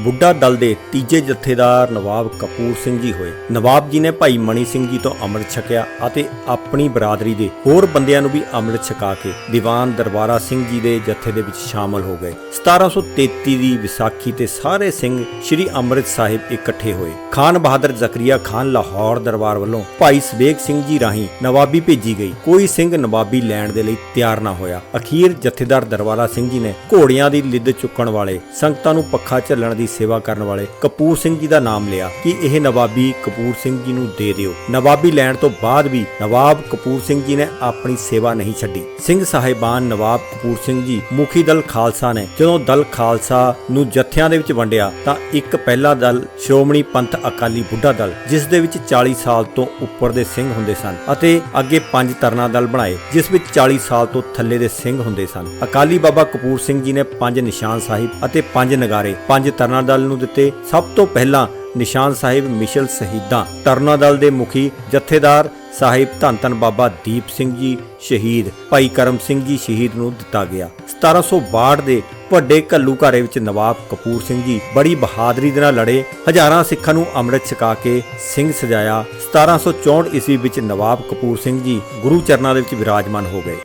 ਬੁੱਢਾ ਦਲ ਦੇ ਤੀਜੇ ਜਥੇਦਾਰ ਨਵਾਬ ਕਪੂਰ ਸਿੰਘ ਜੀ ਹੋਏ। ਨਵਾਬ ਜੀ ਨੇ ਭਾਈ ਮਣੀ ਸਿੰਘ ਜੀ ਤੋਂ ਅੰਮ੍ਰਿਤ ਛਕਿਆ ਅਤੇ ਆਪਣੀ ਬਰਾਦਰੀ ਦੇ ਹੋਰ ਬੰਦਿਆਂ ਨੂੰ ਵੀ ਅੰਮ੍ਰਿਤ ਛਕਾ ਕੇ ਦੀਵਾਨ ਦਰਬਾਰਾ ਸਿੰਘ ਜੀ ਦੇ ਜਥੇ ਦੇ ਵਿੱਚ ਸ਼ਾਮਲ ਹੋ ਗਏ। 1733 ਦੀ ਵਿਸਾਖੀ ਤੇ ਸਾਰੇ ਸਿੰਘ ਸ੍ਰੀ ਅੰਮ੍ਰਿਤ ਸਾਹਿਬ ਇਕੱਠੇ ਹੋਏ। ਖਾਨ ਬਹਾਦਰ ਜ਼ਕਰੀਆ ਖਾਨ ਲਾਹੌਰ ਦਰਬਾਰ ਵੱਲੋਂ ਭਾਈ ਸਵੇਗ ਸਿੰਘ ਜੀ ਰਾਹੀਂ ਨਵਾਬੀ ਭੇਜੀ ਗਈ। ਕੋਈ ਸਿੰਘ ਨਵਾਬੀ ਲੈਣ ਦੇ ਲਈ ਤਿਆਰ ਨਾ ਹੋਇਆ। ਅਖੀਰ ਜਥੇਦਾਰ ਦਰਬਾਰਾ ਸਿੰਘ ਜੀ ਨੇ ਘੋੜਿਆਂ ਦੀ ਲਿੱਦ ਚੁੱਕਣ ਵਾਲੇ ਸੰਗਤਾਂ ਨੂੰ ਪੱਖਾ ਝੱਲਣ ਦੀ ਸੇਵਾ ਕਰਨ ਵਾਲੇ ਕਪੂਰ ਸਿੰਘ ਜੀ ਦਾ ਨਾਮ ਲਿਆ ਕਿ ਇਹ ਨਵਾਬੀ ਕਪੂਰ ਸਿੰਘ ਜੀ ਨੂੰ ਦੇ ਦਿਓ। ਨਵਾਬੀ ਲੈਣ ਤੋਂ ਬਾਅਦ ਵੀ ਨਵਾਬ ਕਪੂਰ ਸਿੰਘ ਜੀ ਨੇ ਆਪਣੀ ਸੇਵਾ ਨਹੀਂ ਛੱਡੀ। ਸਿੰਘ ਸਾਹਿਬਾਨ ਨਵਾਬ ਕਪੂਰ ਸਿੰਘ ਜੀ ਮੁਖੀ ਦਲ ਖਾਲਸਾ ਨੇ ਜਦੋਂ ਦਲ ਖਾਲਸਾ ਨੂੰ ਜਥਿਆਂ ਦੇ ਵਿੱਚ ਵੰਡਿਆ ਤਾਂ ਇੱਕ ਪਹਿਲਾ ਦਲ ਸ਼੍ਰੋਮਣੀ ਪੰਥ ਅਕਾਲੀ ਬੁੱਢਾ ਦਲ, ਜਿਸ ਦੇ ਵਿੱਚ 40 ਸਾਲ ਤੋਂ ਉੱਪਰ ਦੇ ਸਿੰਘ ਹੁੰਦੇ ਸਨ ਅਤੇ ਅੱਗੇ ਪੰਜ ਤਰਨਾ ਦਲ ਬਣਾਏ, ਜਿਸ ਵਿੱਚ 40 ਸਾਲ ਤੋਂ ਥੱਲੇ ਦੇ ਸਿੰਘ ਹੁੰਦੇ ਸਨ। ਅਕਾਲੀ ਬਾਬਾ ਕਪੂਰ ਸਿੰਘ ਜੀ ਨੇ ਪੰਜ ਨਿਸ਼ਾਨ ਸਾਹਿਬ ਅਤੇ ਪੰਜ ਨਗਾਰੇ, ਪੰਜ ਤਰਨਾ ਦਲ ਨੂੰ ਦਿੱਤੇ ਸਭ ਤੋਂ ਪਹਿਲਾਂ ਨਿਸ਼ਾਨ ਸਾਹਿਬ ਮਿਸ਼ਲ ਸ਼ਹੀਦਾਂ। ਤਰਨਾ ਦਲ ਦੇ ਮੁਖੀ ਜਥੇਦਾਰ ਸਾਹਿਬ ਧੰਨ ਧੰਨ ਬਾਬਾ ਦੀਪ ਸਿੰਘ ਜੀ ਸ਼ਹੀਦ, ਭਾਈ ਕਰਮ ਸਿੰਘ ਜੀ ਸ਼ਹੀਦ ਨੂੰ ਦਿੱਤਾ ਗਿਆ। 1762 ਦੇ ਵੱਡੇ ਕੱਲੂ ਘਾਰੇ ਵਿੱਚ ਨਵਾਬ ਕਪੂਰ ਸਿੰਘ ਜੀ ਬੜੀ ਬਹਾਦਰੀ ਦੇ ਨਾਲ ਲੜੇ, ਹਜ਼ਾਰਾਂ ਸਿੱਖਾਂ ਨੂੰ ਅੰਮ੍ਰਿਤ ਛਕਾ ਕੇ ਸਿੰਘ ਸਜਾਇਆ। 1764 ਈਸਵੀ ਵਿੱਚ ਨਵਾਬ ਕਪੂਰ ਸਿੰਘ ਜੀ ਗੁਰੂ ਚਰਨਾਂ ਦੇ ਵਿੱਚ ਵਿਰਾਜਮਾਨ ਹੋ ਗਏ।